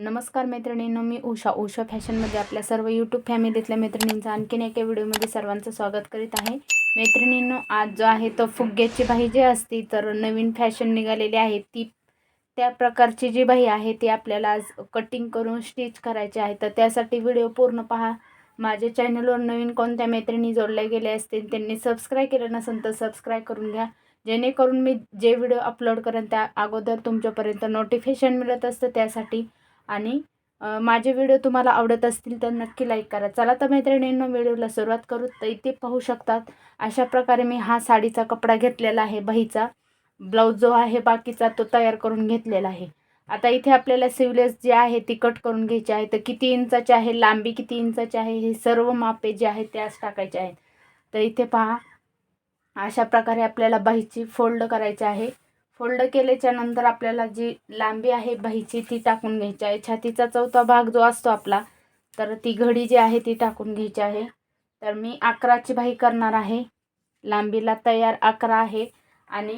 नमस्कार मैत्रिणींनो मी उषा. उषा फॅशनमध्ये आपल्या सर्व यूट्यूब फॅमिलीतल्या मैत्रिणींचा आणखीन एका व्हिडिओमध्ये सर्वांचं स्वागत करीत आहे. मैत्रिणींनो आज जो आहे तो फुग्याची बाही जी असती तर नवीन फॅशन निघालेली आहे. ती त्या प्रकारची जी बाही आहे ती आपल्याला आज कटिंग करून स्टिच करायची आहे. तर त्यासाठी व्हिडिओ पूर्ण पहा. माझ्या चॅनलवर नवीन कोणत्या मैत्रिणी जोडल्या गेल्या असतील त्यांनी सबस्क्राईब केलं नसेल तर सबस्क्राईब करून घ्या. जेणेकरून मी जे व्हिडिओ अपलोड करेन त्या अगोदर तुमच्यापर्यंत नोटिफिकेशन मिळत असतं. त्यासाठी आणि माझे व्हिडिओ तुम्हाला आवडत असतील तर नक्की लाईक करा. चला तर मैत्रिणींनो व्हिडिओला सुरुवात करू. तर इथे पाहू शकतात अशा प्रकारे मी हा साडीचा कपडा घेतलेला आहे बहीचा. ब्लाऊज जो आहे बाकीचा तो तयार करून घेतलेला आहे. आता इथे आपल्याला सिवलेस जे आहे ती कट करून घ्यायची आहे. तर किती इंचाची आहे लांबी किती इंचाची आहे हे सर्व मापे जे आहेत त्याच टाकायचे आहेत. तर इथे पहा अशा प्रकारे आपल्याला बाहीची फोल्ड करायची आहे. फोल्ड केल्याच्यानंतर आपल्याला जी लांबी आहे बाहीची ती टाकून घ्यायची आहे. छातीचा चौथा भाग जो असतो आपला तर ती घडी जी आहे ती टाकून घ्यायची आहे. तर मी अकराची बाही करणार आहे. लांबीला तयार अकरा आहे. आणि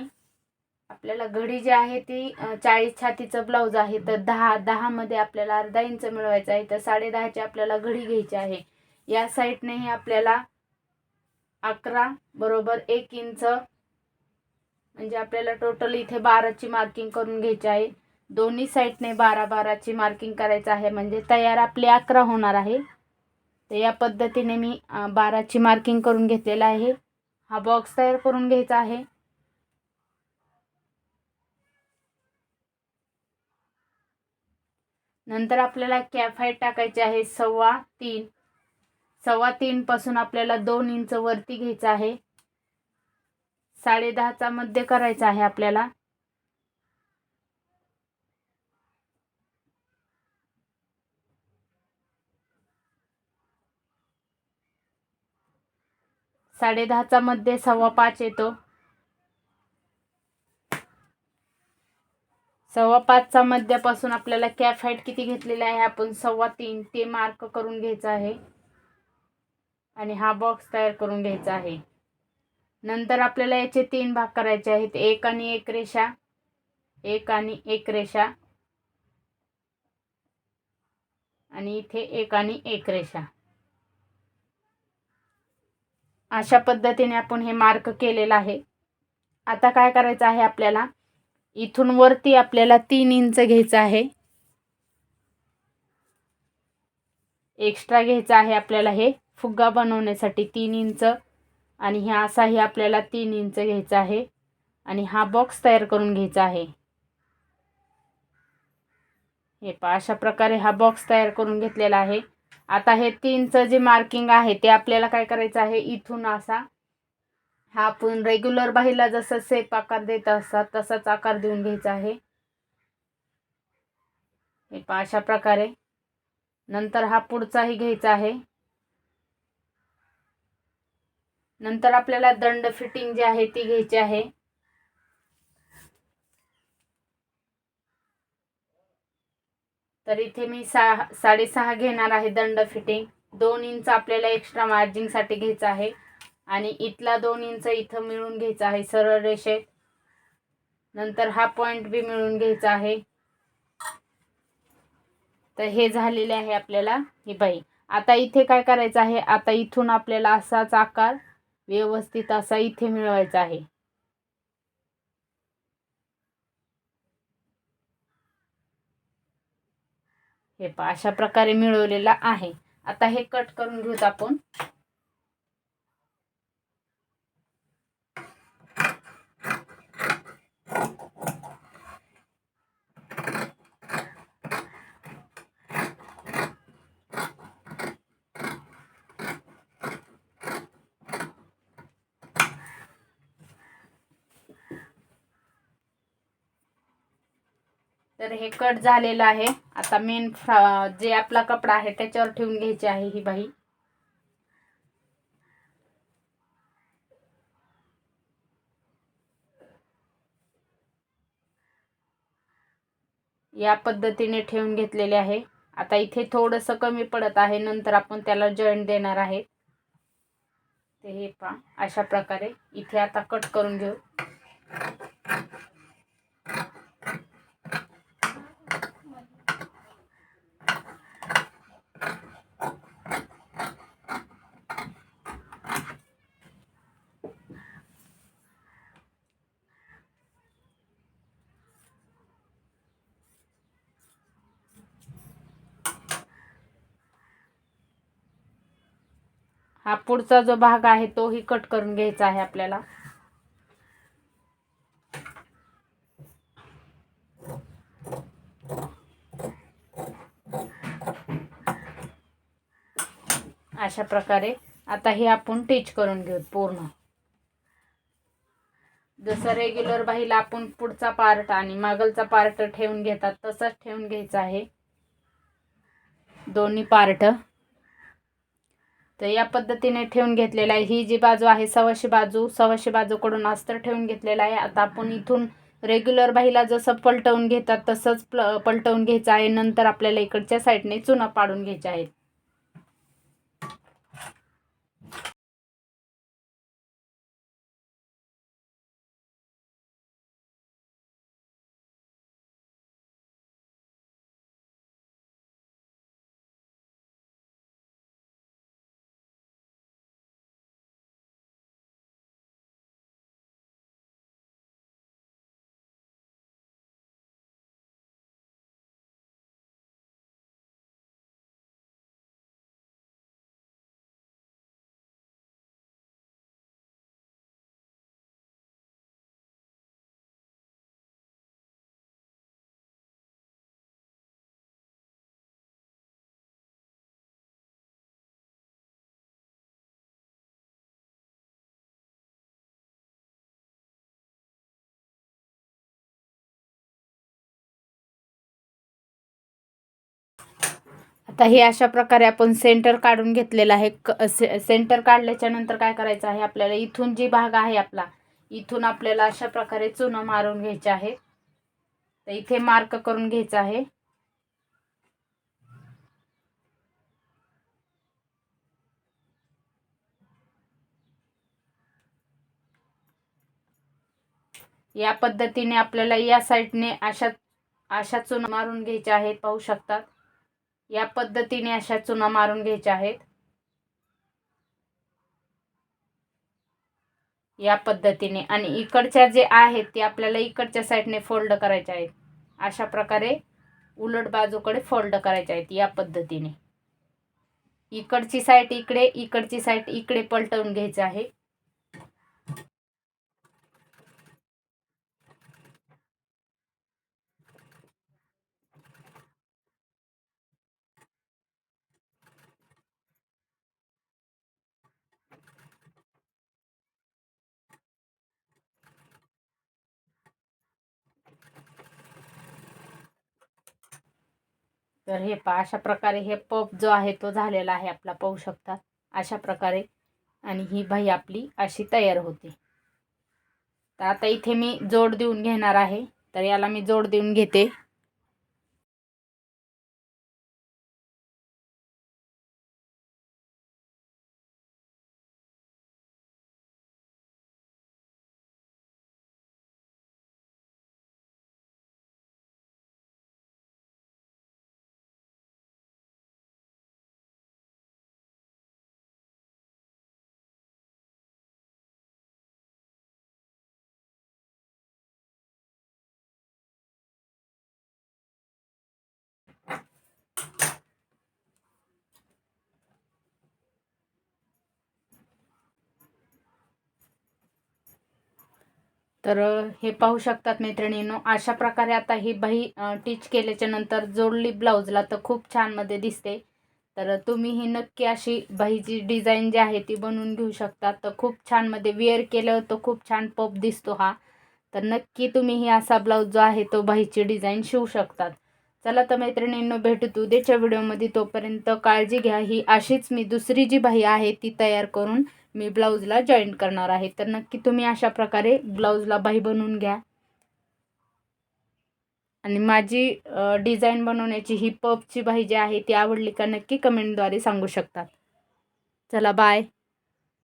आपल्याला घडी जी आहे ती चाळीस छातीचं ब्लाऊज आहे. तर दहा दहामध्ये आपल्याला अर्धा इंच मिळवायचं आहे. तर साडे दहाची आपल्याला घडी घ्यायची आहे. या साईडनेही आपल्याला अकरा बरोबर एक इंच म्हणजे आपल्याला टोटल इथे बाराची मार्किंग करून घ्यायची आहे. दोन्ही साईडने बारा बाराची मार्किंग करायचं आहे. म्हणजे तयार आपले अकरा होणार आहे. तर या पद्धतीने मी बाराची मार्किंग करून घेतलेला आहे. हा बॉक्स तयार करून घ्यायचा आहे. नंतर आपल्याला कॅफाईट टाकायचे आहे सव्वा तीन. सव्वा तीनपासून आपल्याला दोन इंच वरती घ्यायचं आहे. साडे दहाचा मध्य करायचा आहे आपल्याला. साडे दहाचा मध्ये सव्वा पाच येतो. सव्वा पाचचा मध्यापासून आपल्याला कॅफ हाईट किती घेतलेला आहे आपण सव्वा तीन ते मार्क करून घ्यायचा आहे. आणि हा बॉक्स तयार करून घ्यायचा आहे. नंतर आपल्याला याचे तीन भाग करायचे आहेत. एक आणि एक रेषा. एक आणि एक रेषा. आणि इथे एक आणि एक रेषा. अशा पद्धतीने आपण हे मार्क केलेलं आहे. आता काय करायचं आहे आपल्याला? इथून वरती आपल्याला तीन इंच घ्यायचं आहे. एक्स्ट्रा घ्यायचं आहे आपल्याला हे. फुग्गा बनवण्यासाठी तीन इंच. आणि हे असाही आपल्याला तीन इंच घ्यायचा आहे. आणि हा बॉक्स तयार करून घ्यायचा आहे. हे पहा अशा प्रकारे हा बॉक्स तयार करून घेतलेला आहे. आता हे तीनचं जे मार्किंग आहे ते आपल्याला काय करायचं आहे? इथून असा हा आपण रेग्युलर बाहीला जसं सेप आकार देत असतात तसाच आकार देऊन घ्यायचा आहे. हे पहा अशा प्रकारे. नंतर हा पुढचाही घ्यायचा आहे. नंतर आपल्याला दंड फिटिंग जी आहे ती घ्यायची आहे. तर इथे मी सहा साडेसहा घेणार आहे दंड फिटिंग. दोन इंच आपल्याला एक्स्ट्रा मार्जिंगसाठी घ्यायचं आहे. आणि इथला दोन इंच इथं मिळून घ्यायचा आहे सरळ रेषेत. नंतर हा पॉईंट बी मिळून घ्यायचा आहे. तर हे झालेले आहे आपल्याला ही बाई. आता इथे काय करायचं आहे? आता इथून आपल्याला असाच आकार व्यवस्थित असा इथे मिळवायचा आहे. हे पहा अशा प्रकारे मिळवलेला आहे. आता हे कट करून घेऊत आपण. तर हे कट झालेलं आहे. आता मेन जे आपला कपडा आहे त्याच्यावर ठेवून घ्यायची आहे ही बाई. या पद्धतीने ठेवून घेतलेले आहे. आता इथे थोडंसं कमी पडत आहे. नंतर आपण त्याला जॉईंट देणार आहे. ते हे पहा अशा प्रकारे. इथे आता कट करून घेऊ. हा पुढचा जो भाग आहे तोही कट करून घ्यायचा आहे आपल्याला. अशा प्रकारे आता हे आपण टीच करून घेऊ पूर्ण. जसं रेग्युलर बाहीला आपण पुढचा पार्ट आणि मागलचा पार्ट ठेवून घेतात तसंच ठेवून घ्यायचा आहे. दोन्ही पार्ट तर या पद्धतीने ठेवून घेतलेला आहे. ही जी बाजू आहे सव्वाशे बाजू सव्वाशे बाजूकडून अस्तर ठेवून घेतलेला आहे. आता आपण इथून रेग्युलर बाहीला जसं पलटवून घेतात तसंच प्ल पलटवून घ्यायचं आहे. नंतर आपल्याला इकडच्या साईडने चुना पाडून घ्यायचे आहेत. आता हे अशा प्रकारे आपण सेंटर काढून घेतलेलं आहे. क से सेंटर काढल्याच्या नंतर काय करायचं आहे? आपल्याला इथून जी भाग आहे आपला इथून आपल्याला अशा प्रकारे चुनं मारून घ्यायचे आहे. तर इथे मार्क करून घ्यायचं आहे. या पद्धतीने आपल्याला या साईडने अशा अशा चुनं मारून घ्यायच्या आहेत. पाहू शकतात. या पद्धतीने अशा चुना मारून घ्यायच्या आहेत. या पद्धतीने आणि इकडच्या जे आहेत ते आपल्याला इकडच्या साईडने फोल्ड करायचे आहेत. अशा प्रकारे उलट बाजूकडे फोल्ड करायचे आहेत या पद्धतीने. इकडची साईड इकडे इकडची साईड इकडे पलटवून घ्यायचं आहे. तर हे पा अशा प्रकारे हे पप जो आहे तो झालेला आहे आपला पाहू शकता अशा प्रकारे. आणि ही बाई आपली अशी तयार होते. तर आता इथे मी जोड देऊन घेणार आहे. तर याला मी जोड देऊन घेते. तर हे पाहू शकतात मैत्रिणींनो अशा प्रकारे आता ही बाही टीच केल्याच्यानंतर जोडली ब्लाऊजला तर खूप छानमध्ये दिसते. तर तुम्ही ही नक्की अशी बाहीची डिझाईन जी आहे ती बनवून घेऊ शकता. तर खूप छानमध्ये वेअर केलं तर खूप छान पप दिसतो हा. तर नक्की तुम्ही ही असा ब्लाऊज जो आहे तो बाहीची डिझाईन शिवू शकतात. चला तर मैत्रिणींनो भेटू उद्याच्या व्हिडिओमध्ये तोपर्यंत काळजी घ्या. ही अशीच मी दुसरी जी बाही आहे ती तयार करून मी ब्लाऊजला जॉईन करणार आहे. तर नक्की तुम्ही अशा प्रकारे ब्लाऊजला बाही बनवून घ्या. आणि माझी डिझाईन बनवण्याची ही पपची बाही जी आहे ती आवडली का नक्की कमेंटद्वारे सांगू शकतात. चला बाय